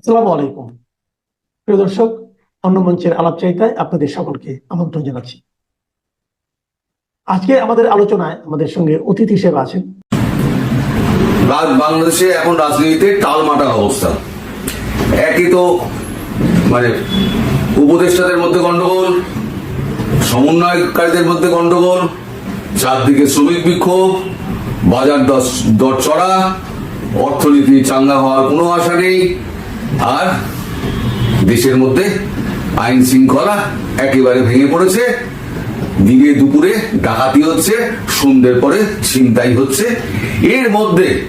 আসসালামু আলাইকুম। প্রিয় দর্শক, অন্য মঞ্চের আপনাদের সকলকে আমন্ত্রণ জানাচ্ছি। আজকে আমাদের আলোচনায় আমাদের সঙ্গে অতিথি হিসেবে আছেন। বাংলাদেশে এখন রাজনীতিতে টালমাটাল অবস্থা। একই তো মানে উপদেষ্টাদের মধ্যে গন্ডগোল, সমন্বয়কারীদের মধ্যে গন্ডগোল, চারদিকে শ্রমিক বিক্ষোভ, বাজার দর চড়া, অর্থনীতি চাঙ্গা হওয়ার কোনো আশা নেই। আর দেশের মধ্যে আইন শৃঙ্খলা একেবারে ভেঙে পড়েছে। দিনে দুপুরে ডাকাতি হচ্ছে, সন্ধ্যের পরে ছিনতাই হচ্ছে। এর মধ্যে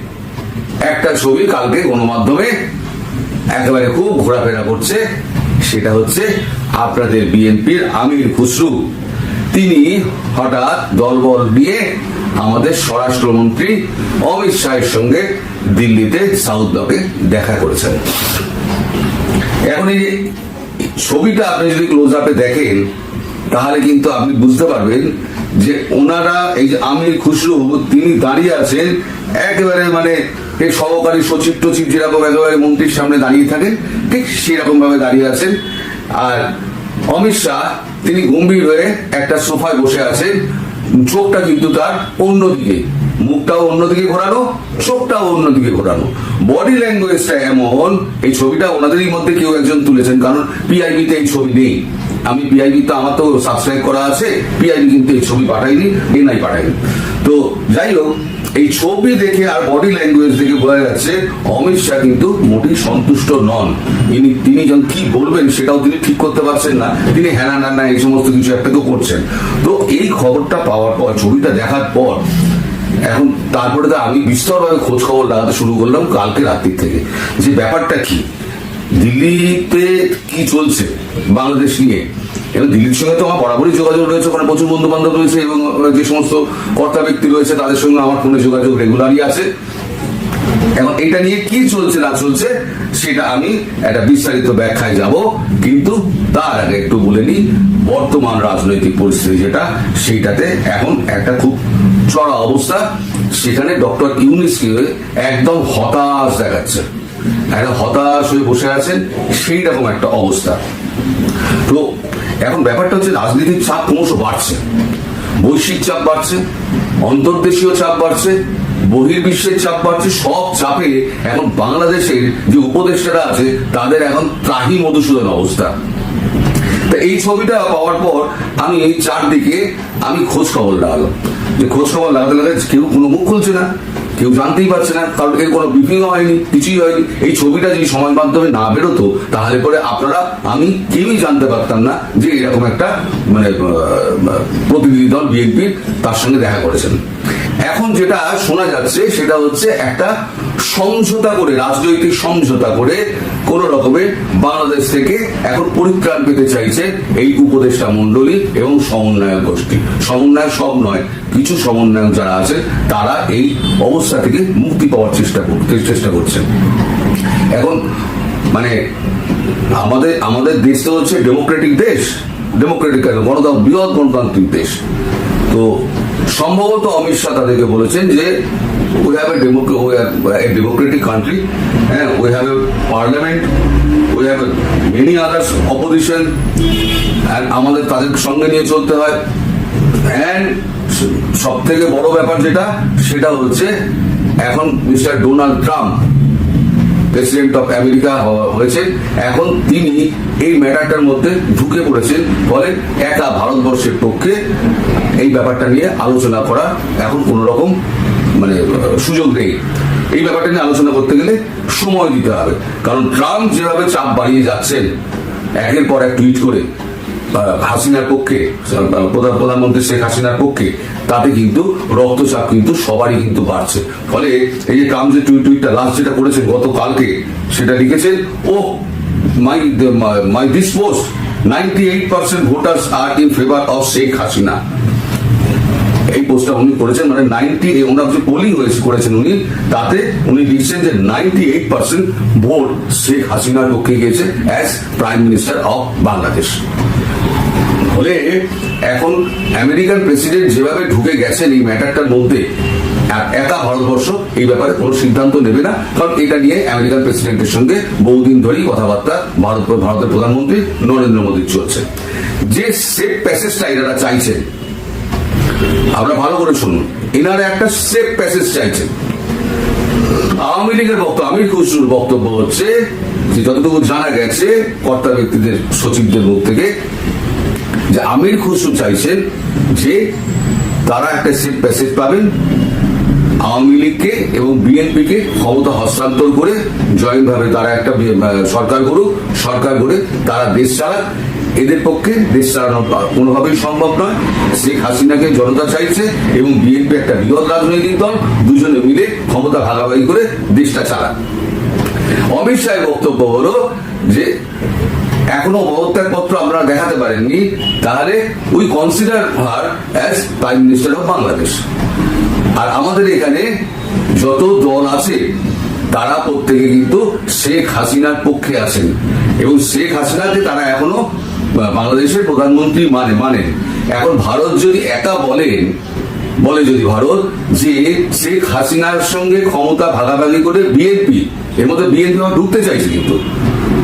একটা ছবি কালকে গণমাধ্যমে একেবারে খুব ঘোরাফেরা করছে, সেটা হচ্ছে আপনাদের বিএনপির আমির খুসরু। তিনি হঠাৎ দলবল নিয়ে আমাদের স্বরাষ্ট্রমন্ত্রী অমিত শাহের সঙ্গে দিল্লিতে সাউথ ব্লকে দেখা করেছেন। এখন এই যে ছবিটা আপনি যদি ক্লোজ আপে দেখেন, তাহলে কিন্তু আপনি বুঝতে পারবেন যে ওনারা, এই যে আমির খুশরু তিনি দাঁড়িয়ে আছেন একেবারে মানে সহকারী সচিব টচিব যেরকম একেবারে মন্ত্রীর সামনে দাঁড়িয়ে থাকেন, ঠিক সেরকম ভাবে দাঁড়িয়ে আছেন। আর অমিত শাহ, তিনি গম্ভীর হয়ে একটা সোফায় বসে আছেন, চোখটা কিন্তু তার অন্যদিকে। মুখটাও অন্যদিকে ঘোরানো, চোখটাও অন্যদিকে ঘোরানো। বডি ল্যাঙ্গুয়েজটা এমন, এই ছবিটা ওনাদেরই মধ্যে কেউ একজন তুলেছেন, কারণ পিআইবি তে এই ছবি নেই। আমি পিআইবি তো আমার তো সাবস্ক্রাইব করা আছে পিআইবি কিন্তু এই ছবি পাঠাইনি এনআই পাঠাইনি। তো যাই হোক, এই ছবি দেখে আর বডি ল্যাঙ্গুয়েজ দেখে বোঝা যাচ্ছে, অমিত শাহ কিন্তু মোটেই সন্তুষ্ট নন। ইনি, তিনি যখন কি বলবেন সেটাও তিনি ঠিক করতে পারছেন না। তিনি হ্যানা নানা এই সমস্ত কিছু একটা তো করছেন। তো এই খবরটা পাওয়ার পর, ছবিটা দেখার পর এখন তারপরে তো আমি বিস্তরভাবে খোঁজ খবর লাগাতে শুরু করলাম কালকে রাত্রির থেকে। যে ব্যাপারটা কি? দিল্লিতে কি চলছে বাংলাদেশ নিয়ে? এবং দিল্লির সঙ্গে তো আমার বরাবরই যোগাযোগ রয়েছে, ওখানে প্রচুর বন্ধু বান্ধব রয়েছে এবং যে সমস্ত কর্তা ব্যক্তি রয়েছে তাদের সঙ্গে আমার ফোনে যোগাযোগ রেগুলারই আছে। এখন এটা নিয়ে কি চলছে, না চলছে, সেটা আমি একটা বিস্তারিত ব্যাখ্যায় যাব। কিন্তু তার আগে একটু বলে নিই বর্তমান রাজনৈতিক পরিস্থিতি যেটা, সেইটাতে এখন একটা খুব চড়া অবস্থা। সেখানে ডক্টর ইউনিসকে একদম হতাশ দেখাচ্ছে। একটা হতাশ হয়ে বসে আছেন সেই রকম একটা অবস্থা। তো এখন ব্যাপারটা হচ্ছে রাজনীতির চাপ ক্রমশ বাড়ছে। বৈশ্বিক চাপ বাড়ছে, অন্তর্দেশীয় চাপ বাড়ছে, বহির্বিশ্বের চাপ বাড়ছে, সব চাপে এখন বাংলাদেশের যে উপদেষ্টারা আছে, তাদের এখন ত্রাহি মধুসূদন অবস্থা। এই ছবিটা পাওয়ার পর আমি এই চারদিকে আমি খোঁজ খবর লাগালাম। যে খোঁজ খবর লাগাতে লাগাতে কেউ কোনো মুখ খুলছে না, কেউ জানতেই পারছে না, কারণ এর কোনো ব্রিফিং হয়নি, কিছুই হয়নি। এই ছবিটা যদি সমাজ মাধ্যমে না বেরোতো, তাহলে পরে আপনারা, আমি কেউই জানতে পারতাম না যে এরকম একটা মানে প্রতিনিধি দল বিএনপির তার সঙ্গে দেখা করেছেন। এখন যেটা শোনা যাচ্ছে, সেটা হচ্ছে একটা সমঝোতা করে, রাজনৈতিক সমঝোতা করে কোন রকমের বাংলাদেশ থেকে এখন পরিত্রাণ পেতে চাইছে এই উপদেষ্টা মন্ডলী এবং সমন্বয়ক গোষ্ঠী। সমন্বয়ক সব নয়, কিছু সমন্বয়ক যারা আছে, তারা এই অবস্থা থেকে মুক্তি পাওয়ার চেষ্টা করতে চেষ্টা করছেন। এখন মানে আমাদের আমাদের দেশ তো হচ্ছে ডেমোক্রেটিক দেশ। ডেমোক্রেটিক গণতন্ত্র বৃহৎ গণতান্ত্রিক দেশ। তো সম্ভবত অমিত শাহ তাদেরকে বলেছেন যে we have a democratic country হ্যাঁ we have a parliament we have many others opposition আমাদের তাদের সঙ্গে নিয়ে চলতে হয়। অ্যান্ড সব থেকে বড় ব্যাপার যেটা, সেটা হচ্ছে, এখন mister Donald Trump president of America হয়েছে এখন তিনি এই ম্যাটারটার মধ্যে ঢুকে পড়েছেন ফলে একা ভারতবর্ষের পক্ষে এই ব্যাপারটা নিয়ে আলোচনা করা এখন কোন রকম মানে সুযোগ নেই। এই ব্যাপারটা নিয়ে আলোচনা করতে গেলে সময় দিতে হবে। কারণ ট্রাম্প যেভাবে চাপ বাড়িয়ে যাচ্ছেন, একের পর এক টুইট করে হাসিনার পক্ষে প্রধান প্রধানমন্ত্রী শেখ হাসিনার পক্ষে, তাতে কিন্তু রক্তচাপ কিন্তু সবারই কিন্তু বাড়ছে। ফলে এই যে ট্রাম্প যে টুইট টুইটটা, লাস্ট যেটা করেছে গতকালকে, সেটা লিখেছেন, ও, my my this post eight percent voters are in favour of Sheikh Hasina. এই পোস্টটা উনি করেছেন মানে নাইনটি ওনার যে পোলিং হয়েছে, করেছেন উনি, তাতে উনি লিখছেন যে ninety eight percent vote Sheikh হাসিনার পক্ষে গিয়েছে as prime minister of Bangladesh ফলে এখন আমেরিকান প্রেসিডেন্ট যেভাবে ঢুকে গেছেন এই ম্যাটারটার মধ্যে একা ভারতবর্ষ এই ব্যাপারে কোনো সিদ্ধান্ত নেবে না, কারণ এটা নিয়ে আমেরিকান প্রেসিডেন্টের সঙ্গে বহুদিন ধরেই কথাবার্তা ভারত, ভারতের প্রধানমন্ত্রী নরেন্দ্র মোদীর চলছে। যে সেফ প্যাসেজটা এনারা চাইছেন আমরা ভালো করে শুনুন। এনারা একটা সেফ প্যাসেজ চাইছেন। আওয়ামী লীগের বক্তব্য আমির খুসরুর বক্তব্য হচ্ছে যে যতটুকু জানা গেছে কর্তা ব্যক্তিদের, সচিবদের মুখ থেকে, যে আমির খুসরু চাইছেন যে তারা একটা সেফ প্যাসেজ পাবেন। আওয়ামী লীগকে এবং বিএনপিকে ক্ষমতা হস্তান্তর করে জয়েন্ট ভাবে তারা একটা সরকার করুক, সরকার করে তারা দেশ চালাক। এদের পক্ষে দেশ চালানো কোনোভাবেই সম্ভব নয়। শেখ হাসিনাকে জনতা চাইছে এবং বিএনপি একটা বৃহৎ রাজনৈতিক দল, দুজনে মিলে ক্ষমতা ভাগাভাগি করে দেশটা চালাক অমিত শাহের বক্তব্য হলো যে, এখনও পত্র আপনারা দেখাতে পারেননি, তাহলে we consider her as prime minister of Bangladesh আর আমাদের এখানে যত দল আছে, তারা প্রত্যেকে কিন্তু শেখ হাসিনার পক্ষে আছেন। এবং শেখ হাসিনাকে তারা এখনও বাংলাদেশের প্রধানমন্ত্রী মানে মানেন এখন ভারত যদি একা বলেন বলে যদি ভারত যে শেখ হাসিনার সঙ্গে ক্ষমতা ভাগাভাগি করে বিএনপি এর মধ্যে বিএনপি আমার ঢুকতে চাইছে কিন্তু।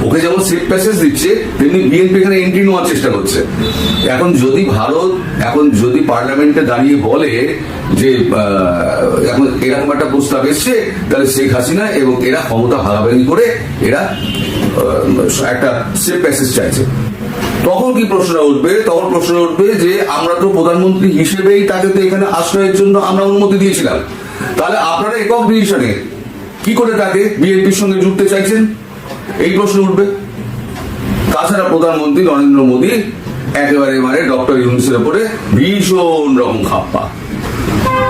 ওকে যেমন সেফ প্যাসেজ দিচ্ছে, তেমনি বিএনপি এখানে এন্ট্রি নেওয়ার চেষ্টা করছে। এখন যদি ভারত, এখন যদি পার্লামেন্টে দাঁড়িয়ে বলে যে এখন এরকম একটা প্রস্তাব এসছে, তাহলে শেখ হাসিনা এবং এরা ক্ষমতা ভাগাভাগি করে এরা একটা সেফ প্যাসেজ চাইছে। তখন কি প্রশ্ন উঠবে? তখন প্রশ্ন উঠবে যে আমরা তো প্রধানমন্ত্রী হিসেবেই তাকে তো এখানে আশ্রয়ের জন্য আমরা অনুমতি দিয়েছিলাম। তাহলে আপনারা একক ডিসিশনে কি করে তাকে বিএনপির সঙ্গে যুক্ত চাইছেন? এই প্রশ্ন উঠবে। তাছাড়া প্রধানমন্ত্রী নরেন্দ্র মোদী একেবারে মানে ডক্টর ইউনুসের উপরে ভীষণ রকম খাপ্পা।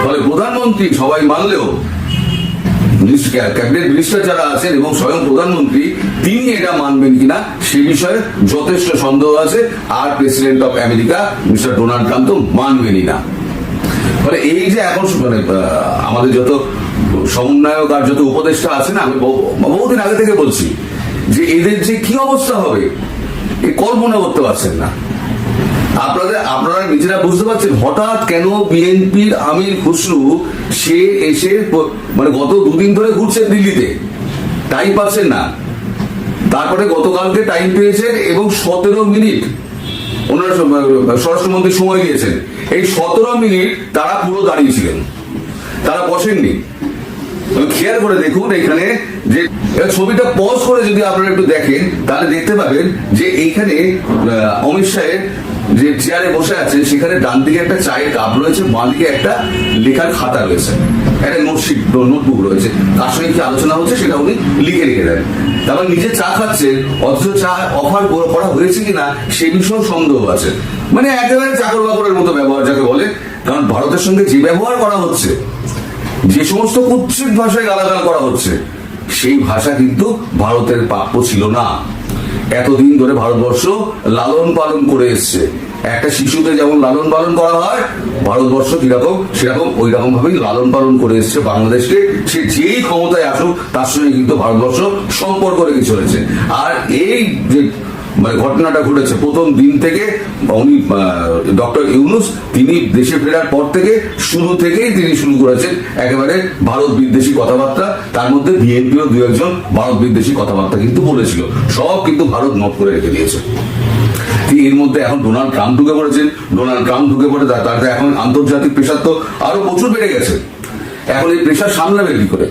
ফলে প্রধানমন্ত্রী সবাই মানলেও ক্যাবিনেট মিনিস্টার যারা আছেন এবং স্বয়ং প্রধানমন্ত্রী তিনি এটা মানবেন কিনা সে বিষয়ে যথেষ্ট সন্দেহ আছে। আর president of America mister Donald Trump তো মানবেনই না। ফলে এই যে এখন মানে আমাদের যত সমন্বয়ক আর যত উপদেষ্টা আছে না আমি বহু- বহুদিন আগে থেকে বলছি যে এদের যে কি অবস্থা হবে, এ কল্পনা করতে পারছেন না। আপনাদের, আপনারা নিজেরা বুঝতে পারছেন, হঠাৎ কেন বিএনপির আমির খুসরু, সে এসে মানে গত দুদিন ধরে ঘুরছে দিল্লিতে। টাইম পাচ্ছেন না। তারপরে গতকালকে টাইম পেয়েছেন এবং সতেরো মিনিট স্বরাষ্ট্রমন্ত্রী সময় দিয়েছেন। এই সতেরো মিনিট তারা পুরো দাঁড়িয়েছিলেন। তারা বসেননি। খেয়াল করে দেখুন এখানে যে ছবিটা পজ করে যদি আপনারা একটু দেখেন, তাহলে দেখতে পাবেন যে এইখানে অমিত শাহের যে চেয়ারে বসে আছে সেখানে ডান দিকে একটা চায়ের কাপ রয়েছে, বাঁ দিকে একটা লেখার খাতা রয়েছে। একটা নোটশিট নোটবুক রয়েছে। তার সঙ্গে কি আলোচনা হচ্ছে সেটা উনি লিখে রেখে দেন। তারপর নিজে চা খাচ্ছেন অথচ চা অফার করা হয়েছে কিনা সে বিষয়েও সন্দেহ আছে। মানে একেবারে চাকর বাকরের মতো ব্যবহার যাকে বলে। কারণ ভারতের সঙ্গে যে ব্যবহার করা হচ্ছে, যে সমস্ত কুৎসিত ভাষায় গালাগাল করা হচ্ছে, সেই ভাষা কিন্তু ভারতের প্রাপ্য ছিল না। এতদিন ধরে ভারতবর্ষ লালন পালন করে এসছে। একটা শিশুতে যেমন লালন পালন করা হয়, ভারতবর্ষ কীরকম সেরকম ওই রকম ভাবেই লালন পালন করে এসছে বাংলাদেশকে। সে যেই ক্ষমতায় আসুক, তার সঙ্গে কিন্তু ভারতবর্ষ সম্পর্ক রেখে চলেছে। আর এই যে মানে ঘটনাটা ঘটেছে। প্রথম দিন থেকে, উনি ডক্টর ইউনুস, তিনি দেশে ফেরার পর থেকে শুরু থেকেই তিনি শুরু করেছেন একেবারে ভারত বিদ্বেষী কথাবার্তা। তার মধ্যে বিএনপিও দু একজন ভারত বিদ্বেষী কথাবার্তা কিন্তু বলেছিল। সব কিন্তু ভারত নোট করে রেখে দিয়েছে। এর মধ্যে এখন ডোনাল্ড ট্রাম্প ঢুকে পড়েছেন। ডোনাল্ড ট্রাম্প ঢুকে পড়ে তার এখন আন্তর্জাতিক প্রেশার তো আরও প্রচুর বেড়ে গেছে। এখন এই প্রেশার সামলাবে কি করে?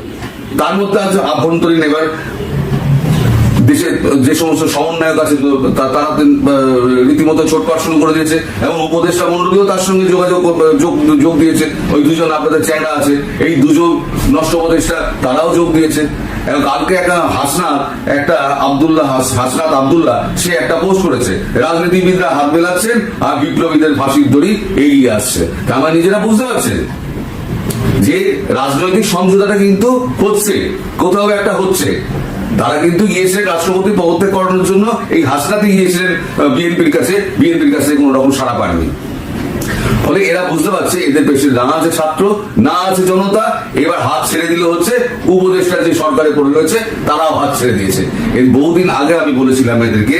তার মধ্যে আছে আভ্যন্তরীণ এবার দেশের যে সমস্ত সমন্বয়ক আছে তারা রীতিমতো ছোটপাট শুরু করে দিয়েছে এবং উপদেষ্টা মন্ডলীও তার সঙ্গে যোগাযোগ, যোগ দিয়েছে। ওই দুজন আপনাদের চ্যাংড়া আছে। এই দুজন নষ্ট উপদেষ্টা তারাও যোগ দিয়েছে। এবং কালকে একটা হাসনাত, একটা আব্দুল্লাহ হাস- হাসনাত আব্দুল্লাহ, সে একটা পোস্ট করেছে। রাজনীতিবিদরা হাত মেলাচ্ছেন আর বিপ্লবীদের ফাঁসির দড়ি এগিয়ে আসছে। আমার নিজেরা বুঝতে পারছেন? যে রাজনৈতিক সমঝোতাটা কিন্তু হচ্ছে, কোথাও একটা হচ্ছে। তারা কিন্তু গিয়েছিলেন রাষ্ট্রপতি পদত্যাগ করানোর জন্য এই হাসনাতে গিয়েছিলেন বিএনপির কাছে বিএনপির কাছে কোনো রকম সাড়া পাননি। ফলে এরা বুঝতে পারছে এদের পেছনে না আছে ছাত্র, না আছে জনতা, এবার হাত ছেড়ে দিলে হচ্ছে উপদেষ্টা যে সরকারে পড়ে রয়েছে, তারাও হাত ছেড়ে দিয়েছে। এর বহুদিন আগে আমি বলেছিলাম এদেরকে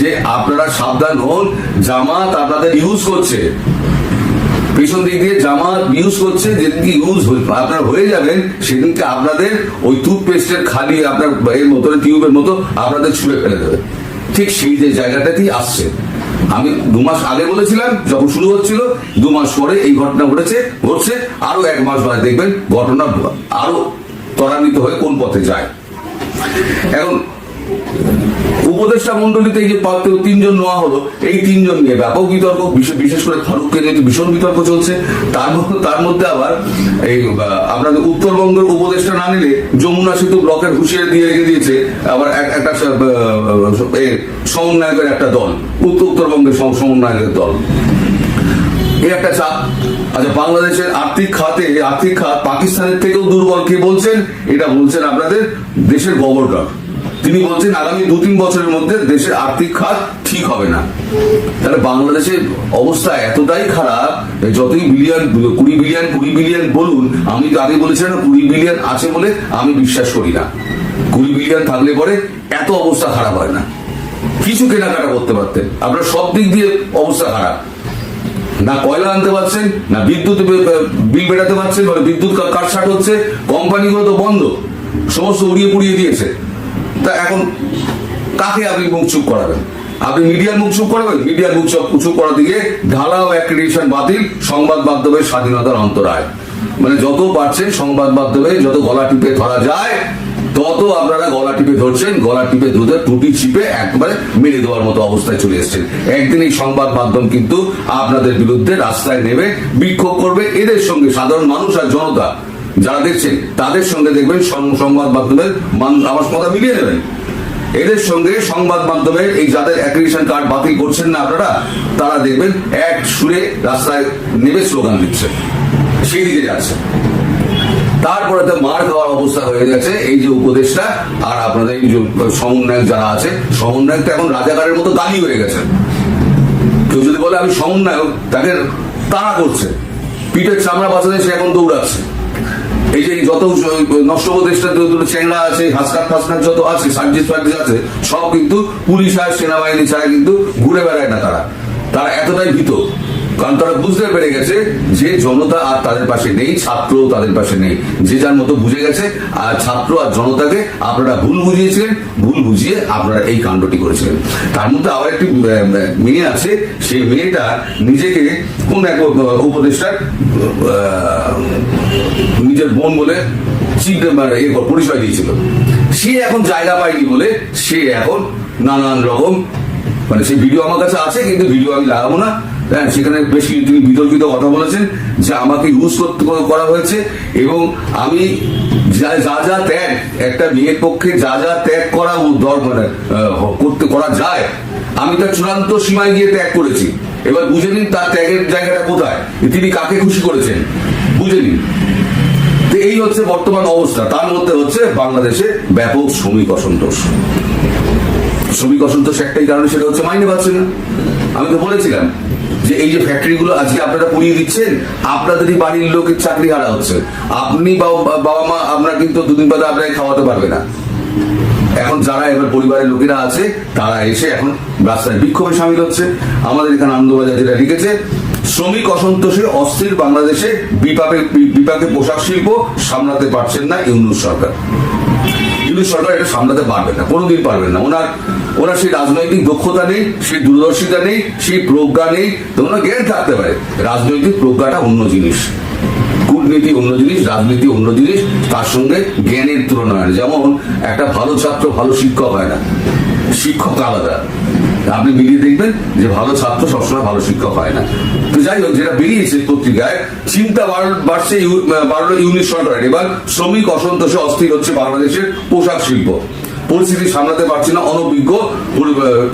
যে আপনারা সাবধান হন, জামাত আপনাদের ইউজ করছে। পেছন দিক দিয়ে জামাত ইউজ করছে যেদিনকে ইউজ আপনার হয়ে যাবেন সেদিনকে আপনাদের ওই টুথপেস্টের খালি আপনার এর মতো টিউবের মতো আপনাদের ছুঁড়ে ফেলে দেবে। ঠিক সেই যে জায়গাটাতেই আসছে। আমি দু মাস আগে বলেছিলাম, যখন শুরু হচ্ছিল, দু মাস পরে এই ঘটনা ঘটেছে, ঘটছে আরও এক মাস পরে দেখবেন ঘটনা আরও ত্বরান্বিত হয়ে কোন পথে যায়। এখন উপদেষ্টা মন্ডলীতে যে তিনজন নেওয়া হলো। এই তিনজন নিয়ে ব্যাপক বিতর্ক বিশেষ- করে ফারুককে নিয়ে ভীষণ বিতর্ক চলছে। তার মধ্যে তার মধ্যে আবার এই আপনাদের উত্তরবঙ্গের উপদেষ্টা না নিলে যমুনা সেতু ব্লকের হুঁশিয়ারি দিয়ে রেখে দিয়েছে আবার একটা সমন্বয়কের একটা দল, উত্তর উত্তরবঙ্গের সমন্বয়কের দল। এই একটা চাপ। আচ্ছা বাংলাদেশের আর্থিক খাতে, আর্থিক খাত পাকিস্তানের থেকেও দুর্বল, কে বলছেন? এটা বলছেন আপনাদের দেশের গভর্নর। তিনি বলছেন আগামী দু তিন বছরের মধ্যে দেশের আর্থিক খাত ঠিক হবে না। তাহলে বাংলাদেশের অবস্থা এতটাই খারাপ যতই বিলিয়ন, কুড়ি বিলিয়ন কুড়ি বিলিয়ন বলুন, আমি তো আগে বলেছিলাম কুড়ি বিলিয়ন আছে বলে আমি বিশ্বাস করি না। কুড়ি বিলিয়ন থাকলে পরে এত অবস্থা খারাপ হয় না। কিছু কেনাকাটা করতে পারতেন। আপনার সব দিক দিয়ে অবস্থা খারাপ। না কয়লা আনতে পারছেন, না বিদ্যুৎ বিল মেটাতে পারছেন মানে বিদ্যুৎ কাটছাট হচ্ছে, কোম্পানিগুলো তো বন্ধ, সমস্ত উড়িয়ে পুড়িয়ে দিয়েছে। তা এখন কাকে আপনি মুখ চুপ করাবেন? আপনি মিডিয়ার মুখ চুপ করাবেন? মিডিয়ার মুখ চুপ চুপ করা দিকে ঢালাও অ্যাক্রিডিশন বাতিল, সংবাদ মাধ্যমের স্বাধীনতার অন্তরায়। মানে যত পারছেন সংবাদ মাধ্যমে যত গলা টিপে ধরা যায়, তত আপনারা গলা টিপে ধরছেন, গলা টিপে ধরে টুটি চিপে একবারে মেরে দেওয়ার মতো অবস্থায় চলে এসেছেন। একদিন এই সংবাদ মাধ্যম কিন্তু আপনাদের বিরুদ্ধে রাস্তায় নেবে বিক্ষোভ করবে। এদের সঙ্গে সাধারণ মানুষ আর জনতা যারা দেখছেন, তাদের সঙ্গে দেখবেন সংবাদ মাধ্যমের আমার কথা মিলিয়ে নেবেন। এদের সঙ্গে সংবাদ মাধ্যমে এই যাদের অ্যাক্রিডিশন কার্ড বাতিল করছেন না আপনারা, তারা দেখবেন এক সুরে রাস্তায় নেমে স্লোগান দিচ্ছে। সেই দিকে যাচ্ছে। তারপরে তো মার খাওয়ার অবস্থা হয়ে গেছে। এই যে উপদেশটা আর আপনাদের এই যে সমন্বয়ক যারা আছে, সমন্বয়ক তো এখন রাজাকারের মতো দানি হয়ে গেছে। কেউ যদি বলে আমি সমন্বয়ক তাকে তাড়া করছে। পিঠের চামড়া বাঁচাতে সে এখন দৌড়াচ্ছে। এই যে যত নষ্ট উপদেশটা দুটো চেংড়া আছে হাসকাত ফাসকাত যত আছে, সার্জিস ফার্জিস আছে, সব কিন্তু পুলিশ আর সেনাবাহিনী ছাড়া কিন্তু ঘুরে বেড়ায় না তারা। তারা এতটাই ভীত। কারণ তারা বুঝতে পেরে গেছে যে জনতা আর তাদের পাশে নেই ছাত্র তাদের পাশে নেই। যে যার মতো বুঝে গেছে, আর ছাত্র আর জনতাকে আপনারা ভুল বুঝিয়েছিলেন, ভুল বুঝিয়ে আপনারা এই কাণ্ডটি করেছিলেন। তার মধ্যে আবার একটি মেয়ে আছে, সেই মেয়েটা নিজেকে কোন এক উপদেষ্টার নিজের বোন বলে মানে পরিচয় দিয়েছিল। সে এখন জায়গা পায়নি বলে সে এখন নানান রকম মানে সেই ভিডিও আমার কাছে আছে, কিন্তু ভিডিও আমি লাগাবো না। হ্যাঁ সেখানে বেশ কিছু তিনি বিতর্কিত কথা বলেছেন, যে আমাকে ইউজ করতে করা হয়েছে, এবং আমি যা যা ত্যাগ, একটা মেয়ের পক্ষে যা যা ত্যাগ করা ও দর মানে করতে, করা যায়, আমি তার চূড়ান্ত সীমায় গিয়ে ত্যাগ করেছি। এবার বুঝে নিন তার ত্যাগের জায়গাটা কোথায় তিনি কাকে খুশি করেছেন। বুঝে নিন। তো এই হচ্ছে বর্তমান অবস্থা। তার মধ্যে হচ্ছে বাংলাদেশে ব্যাপক শ্রমিক অসন্তোষ। শ্রমিক অসন্তোষ একটাই কারণে সেটা হচ্ছে মাইনে পাচ্ছে না। আমি তো বলেছিলাম যে এই যে ফ্যাক্টরিগুলো আজকে আপনারা পুড়িয়ে দিচ্ছেন, আপনাদেরই বাড়ির লোকের চাকরি হারা হচ্ছে। আপনি বাবা মা আপনার কিন্তু দুদিন বাদে আপনাকে খাওয়াতে পারবে না। এখন যারা এবার পরিবারের লোকেরা আছে, তারা এসে এখন রাস্তায় বিক্ষোভে সামিল হচ্ছে। আমাদের এখানে আনন্দবাজার লিখেছে, শ্রমিক অসন্তোষে অস্থির বাংলাদেশে বিপাকে বিপাকে পোশাক শিল্প সামলাতে পারছেন না ইউনুস সরকার। ইউনুস সরকার এটা সামলাতে পারবেন না, কোনোদিন পারবেন না। ওনার ওনার সেই রাজনৈতিক দক্ষতা নেই, সেই দূরদর্শিতা নেই, সেই প্রজ্ঞা নেই, তো ওনার জ্ঞান থাকতে পারে। রাজনৈতিক প্রজ্ঞাটা অন্য জিনিস। কূটনীতি অন্য জিনিস, রাজনীতি অন্য জিনিস, তার সঙ্গে জ্ঞানের তুলনা হয় যেমন একটা ভালো ছাত্র ভালো শিক্ষক হয় না। শিক্ষক আলাদা। আপনি মিলিয়ে দেখবেন যে ভালো ছাত্র সবসময় ভালো শিক্ষক হয় না। তো যাই হোক, যেটা বেরিয়েছে পত্রিকায়, চিন্তা বাড়- বাড়ছে বাড়লো ইউনিট সরকারের। এবার শ্রমিক অসন্তোষে অস্থির হচ্ছে বাংলাদেশের পোশাক শিল্প। পরিস্থিতি সামলাতে পারছে না অনভিজ্ঞ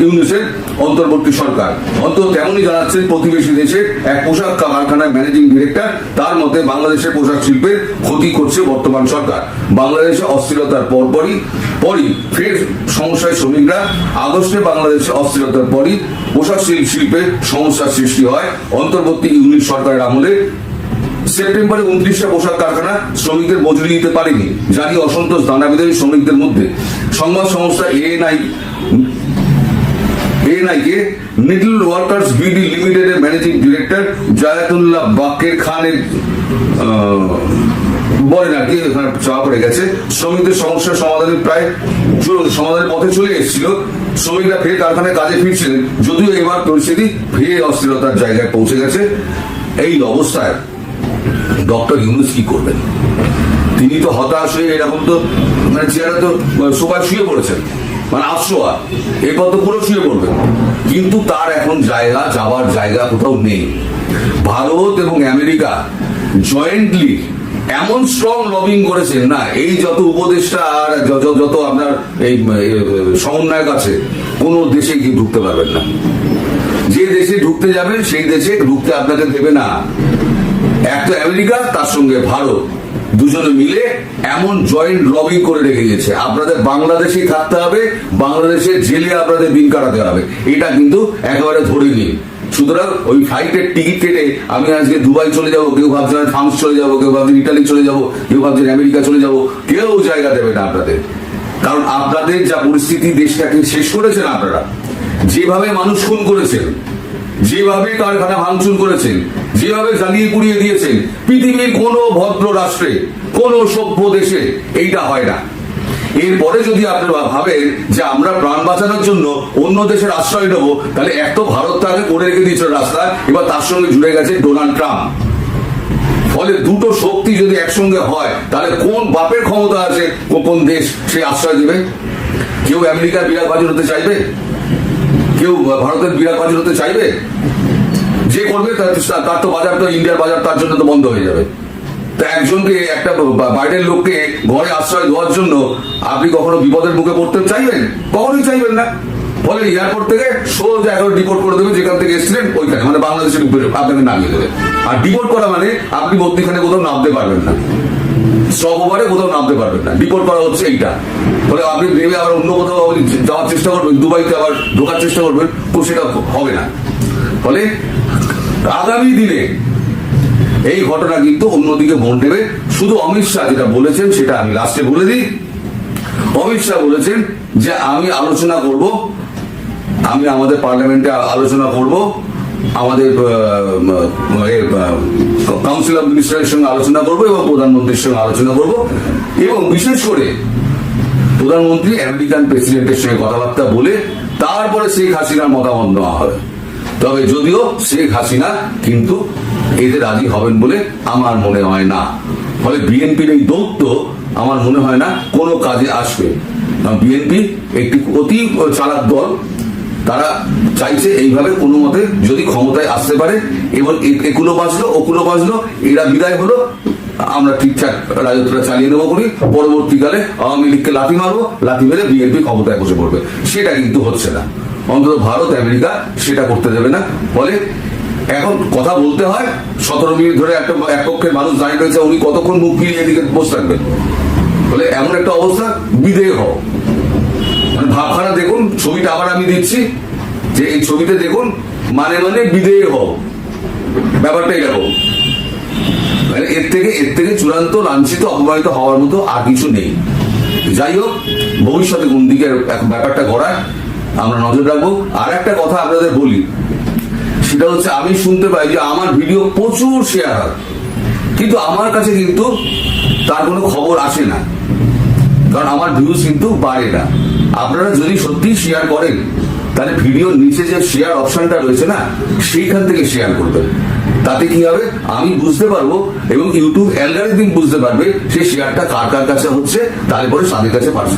ইউনিসের অন্তর্বর্তী সরকার। অন্তত তেমনই জানাচ্ছেন প্রতিবেশী দেশের এক পোশাক কারখানার ম্যানেজিং ডিরেক্টর। তার মতে বাংলাদেশের পোশাক শিল্পের ক্ষতি করছে বর্তমান সরকার। বাংলাদেশে অস্থিরতার পরপরই, পরই ফের সমস্যায় শ্রমিকরা। আগস্টে বাংলাদেশে অস্থিরতার পরই পোশাক শিল্পে সমস্যার সৃষ্টি হয়। অন্তর্বর্তী ইউনিট সরকারের আমলে সেপ্টেম্বরে উনত্রিশটা পোশাক কারখানা শ্রমিকদের মজুরি দিতে পারেনি জারি অসন্তোষ দানাবিদারী শ্রমিকদের মধ্যে। সংবাদ সংস্থা এএনআই এর চেন্নাই কে নিটল ওয়ার্কার্স বিডি লিমিটেডের ম্যানেজিং ডিরেক্টর জায়াতুল্লাহ বাকের খানের বলেন আর কি চাওয়া পড়ে গেছে। শ্রমিকদের সমস্যার সমাধানের প্রায় সমাধানের পথে চলে এসেছিল। শ্রমিকরা ফের কারখানায় কাজে ফিরছিলেন, যদিও এবার পরিস্থিতি ফিরে অস্থিরতার জায়গায় পৌঁছে গেছে। এই অবস্থায় ডক্টর ইউনুস কি করবেন? তিনি তো হতাশ হয়ে এরকম তো মানে চেয়ারে তো সোফায় শুয়ে পড়েছেন। মানে আশ্রয়া এরপর তো পুরো শুয়ে পড়বেন। কিন্তু তার এখন জায়গা, যাওয়ার জায়গা কোথাও নেই। ভারত এবং আমেরিকা জয়েন্টলি এমন স্ট্রং লবিং করেছেন না, এই যত উপদেষ্টা আর যত যত আপনার এই, সমন্বয়ক আছে, কোনো দেশে গিয়ে ঢুকতে পারবেন না। যে দেশে ঢুকতে যাবেন, সেই দেশে ঢুকতে আপনাকে দেবে না। এক তো আমেরিকা, তার সঙ্গে ভারত। দুজনে মিলে এমন জয়েন্ট লবিং করে রেখে গেছে আপনাদের বাংলাদেশেই থাকতে হবে, বাংলাদেশের জেলে আপনাদের দিন কাটাতে হবে। এটা কিন্তু একেবারে ধরে নিন। সুতরাং ওই ফ্লাইটের টিকিট কেটে আমি আজকে দুবাই চলে যাব, কেউ ভাবছেন ফ্রান্স চলে যাব, কেউ ভাবছেন ইটালি চলে যাব, কেউ ভাবছেন আমেরিকা চলে যাব, কেউ জায়গা দেবে না আপনাদের। কারণ আপনাদের যা পরিস্থিতি দেশটাকে শেষ করেছেন আপনারা, যেভাবে মানুষ খুন করেছেন, যেভাবে কারখানা ভাঙচুর করেছেন যেভাবে জ্বালিয়ে পুড়িয়ে দিয়েছেন, পৃথিবীর কোনো ভদ্র রাষ্ট্রে, কোনো সভ্য দেশে এইটা হয় না। এরপরে যদি আপনারা ভাবেন যে আমরা প্রাণ বাঁচানোর জন্য অন্য দেশের আশ্রয় নেব, তাহলে এত ভারত তাকে করে রেখে দিয়েছিল রাস্তা, এবার তার সঙ্গে জুড়ে গেছে ডোনাল্ড ট্রাম্প। ফলে দুটো শক্তি যদি একসঙ্গে হয়, তাহলে কোন বাপের ক্ষমতা আছে, কোন দেশ সে আশ্রয় দেবে? কেউ আমেরিকার বিরাট বাজার হতে চাইবে? কেউ ভারতের বিরাট বাজার হতে চাইবে? করবে তার তো বাজার তো ইন্ডিয়ার বাজার তার জন্য তো বন্ধ হয়ে যাবে। তা একজনকে একটা বাইরের লোককে ঘরে আশ্রয় দেওয়ার জন্য আপনি কখনো বিপদের মুখে পড়তে চাইবেন? কখনোই চাইবেন না। ফলে এয়ারপোর্ট থেকে সোজা এখন ডিপোর্ট করে দেবে, যেখান থেকে এসেছিলেন ওইখানে মানে বাংলাদেশে আপনাকে নামিয়ে দেবে। আর ডিপোর্ট করা মানে আপনি মধ্যখানে কোথাও নামতে পারবেন না। সব ওভারে কোথাও নামতে পারবেন না। ডিপোর্ট করা হচ্ছে এইটা। ফলে আপনি নেমে আবার অন্য কোথাও যাওয়ার চেষ্টা করবেন, দুবাইতে আবার ঢোকার চেষ্টা করবেন, তো সেটা হবে না। ফলে আগামী দিনে এই ঘটনা কিন্তু অন্যদিকে মন দেবে। শুধু অমিত শাহ যেটা বলেছেন, সেটা আমি লাস্টে বলে দিই। অমিত শাহ বলেছেন যে, আমি আলোচনা করব, আমি আমাদের পার্লামেন্টে আলোচনা করব, আমাদের কাউন্সিল অফ মিনিস্টারের সঙ্গে আলোচনা করব এবং প্রধানমন্ত্রীর সঙ্গে আলোচনা করব। এবং বিশেষ করে প্রধানমন্ত্রী আমেরিকান প্রেসিডেন্টের সঙ্গে কথাবার্তা বলে, তারপরে শেখ হাসিনার মতামত নেওয়া হবে। তবে যদিও শেখ হাসিনা কিন্তু এতে রাজি হবেন বলে আমার মনে হয় না। ফলে বিএনপির এই দৌত্য আমার মনে হয় না কোনো কাজে আসবে। বিএনপি একটি অতি চালাক দল। তারা চাইছে এইভাবে কোনো মতে যদি ক্ষমতায় আসতে পারে এবং এ- একুলো বাঁচলো, ওকুলো বাঁচলো, এরা বিদায় হলো, আমরা ঠিকঠাক রাজত্বটা চালিয়ে নেব করি পরবর্তীকালে আওয়ামী লীগকে লাথি মারবো, লাথি মেরে বিএনপি ক্ষমতায় বসে পড়বে। সেটা কিন্তু হচ্ছে না। অন্তত ভারত, আমেরিকা সেটা করতে দেবে না। ফলে এখন কথা বলতে হয়, সতেরো মিনিট ধরে একটা এক পক্ষের মানুষ দাঁড়িয়ে রয়েছে, উনি কতক্ষণ মুখ ফিরিয়ে এদিকে বসে থাকবেন? ফলে এমন একটা অবস্থা, বিদেয় হও। মানে ভাবখানা দেখুন, ছবিটা আবার আমি দিচ্ছি, যে এই ছবিতে দেখুন মানে মানে বিদেয় হও। ব্যাপারটা এরকম। মানে এর থেকে এর থেকে চূড়ান্ত, লাঞ্ছিত, অপমানিত হওয়ার মতো আর কিছু নেই। যাই হোক, ভবিষ্যতে কোন দিকে ব্যাপারটা করার আমরা নজর রাখব। আর একটা কথা আপনাদের বলি, সেটা হচ্ছে আমি শুনতে পাই যে আমার ভিডিও প্রচুর শেয়ার হয়। কিন্তু আমার কাছে কিন্তু তার কোনো খবর আসে না। কারণ আমার ভিউজ কিন্তু বাড়ে না। আপনারা যদি সত্যি শেয়ার করেন, তাহলে ভিডিওর নিচে যে শেয়ার অপশনটা রয়েছে না, সেইখান থেকে শেয়ার করবেন। তাতে কি হবে? আমি বুঝতে পারব এবং ইউটিউব অ্যালগারিদিম বুঝতে পারবে সেই শেয়ারটা কার কার কাছে হচ্ছে, তারপরে তাদের কাছে পাঠাতে